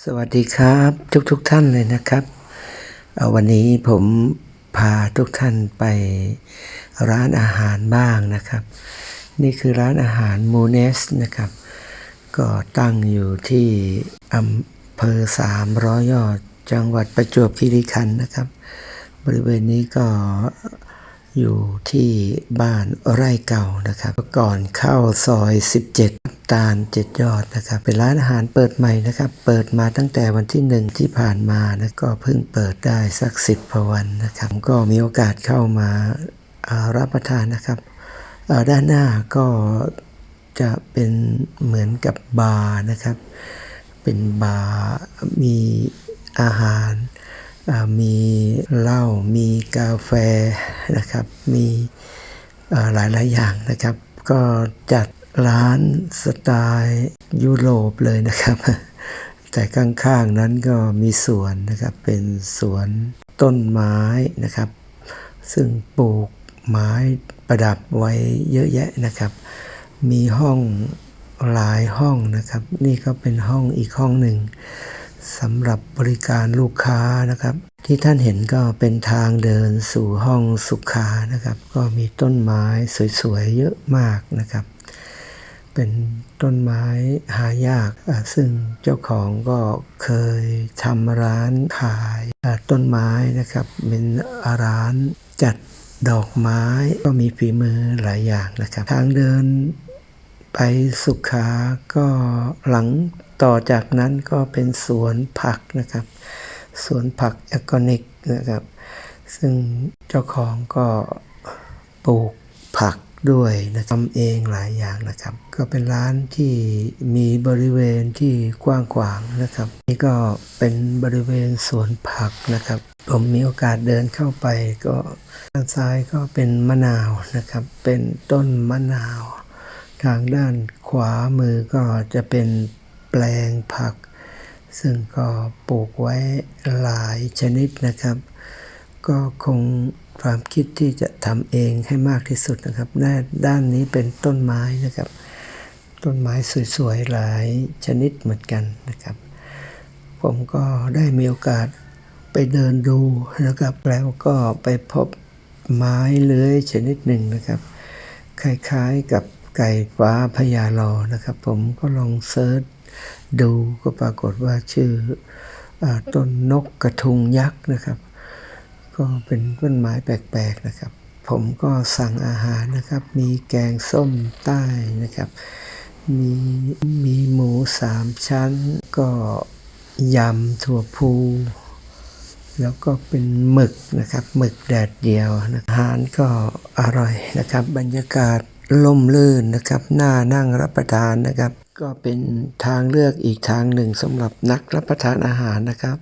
สวัสดีครับทุกทุกๆท่านเลยนะครับวันนี้ผมพาทุกท่านไปร้านอาหารบ้างนะครับ นี่คือร้านอาหารมูเนสนะครับ ก็ตั้งอยู่ที่อำเภอสามร้อยยอดจังหวัดประจวบคีรีขันธ์นะครับ บริเวณนี้ก็อยู่ที่บ้านไร่เก่านะครับ ก่อนเข้าซอย 17 ตาลเจ็ดยอดนะครับ เป็นร้านอาหารเปิดใหม่นะครับ เปิดมาตั้งแต่วันที่หนึ่งที่ผ่านมานะก็เพิ่งเปิดได้สักสิบพวันนะครับ ก็มีโอกาสเข้ามาารับประทานนะครับ ด้านหน้าก็จะเป็นเหมือนกับบาร์นะครับ เป็นบาร์มีอาหารามีเหล้ามีกาแฟนะครับ มีเอ่อหลายอย่างนะครับ ก็จัด ร้านสไตล์ยุโรปเลยนะครับ แต่ข้างๆนั้นก็มีสวนนะครับเป็นสวนต้นไม้นะครับ ซึ่งปลูกไม้ประดับไว้เยอะแยะนะครับ มีห้องหลายห้องนะครับ นี่ก็เป็นห้องอีกห้องหนึ่งสำหรับบริการลูกค้านะครับ ที่ท่านเห็นก็เป็นทางเดินสู่ห้องสุขานะครับ ก็มีต้นไม้สวยๆเยอะมากนะครับ เป็นต้นไม้หายาก ซึ่งเจ้าของก็เคยทำร้านขายต้นไม้นะครับ เป็นร้านจัดดอกไม้ก็มีฝีมือหลายอย่างนะครับ ทางเดินไปสุขาก็หลังต่อจากนั้นก็เป็นสวนผักนะครับ สวนผักแอร์แกนิกนะครับ ซึ่งเจ้าของก็ปลูกผัก ด้วยนะทำเองหลายอย่างนะครับ ก็เป็นร้านที่มีบริเวณที่กว้างขวางนะครับ นี่ก็เป็นบริเวณสวนผักนะครับ ผมมีโอกาสเดินเข้าไปก็ด้านซ้ายก็เป็นมะนาวนะครับ เป็นต้นมะนาว ทางด้านขวามือก็จะเป็นแปลงผัก ซึ่งก็ปลูกไว้หลายชนิดนะครับ ก็คง ความคิดที่จะทำเองให้มากที่สุดนะครับด้านด้านนี้เป็นต้นไม้นะครับ ต้นไม้สวยๆหลายชนิดเหมือนกันนะครับ ผมก็ได้มีโอกาสไปเดินดูนะครับแล้วก็ไปพบไม้เลื้อยชนิดหนึ่งนะครับ คล้ายๆกับไก่ฟ้าพญาลอนะครับ ผมก็ลองเซิร์ชดูก็ปรากฏว่าชื่ออต้นนกกระทุงยักษ์นะครับ ก็เป็นต้นไม้แปลกๆนะครับ ผมก็สั่งอาหารนะครับ มีแกงส้มใต้นะครับ มีมีหมูสามชั้น ก็ยำถั่วพูแล้วก็เป็นหมึกนะครับหมึกแดดเดียวนะอาหารก็อร่อยนะครับ บรรยากาศล่มลื่นนะครับน่านั่งรับประทานนะครับ ก็เป็นทางเลือกอีกทางหนึ่งสำหรับนักรับประทานอาหารนะครับ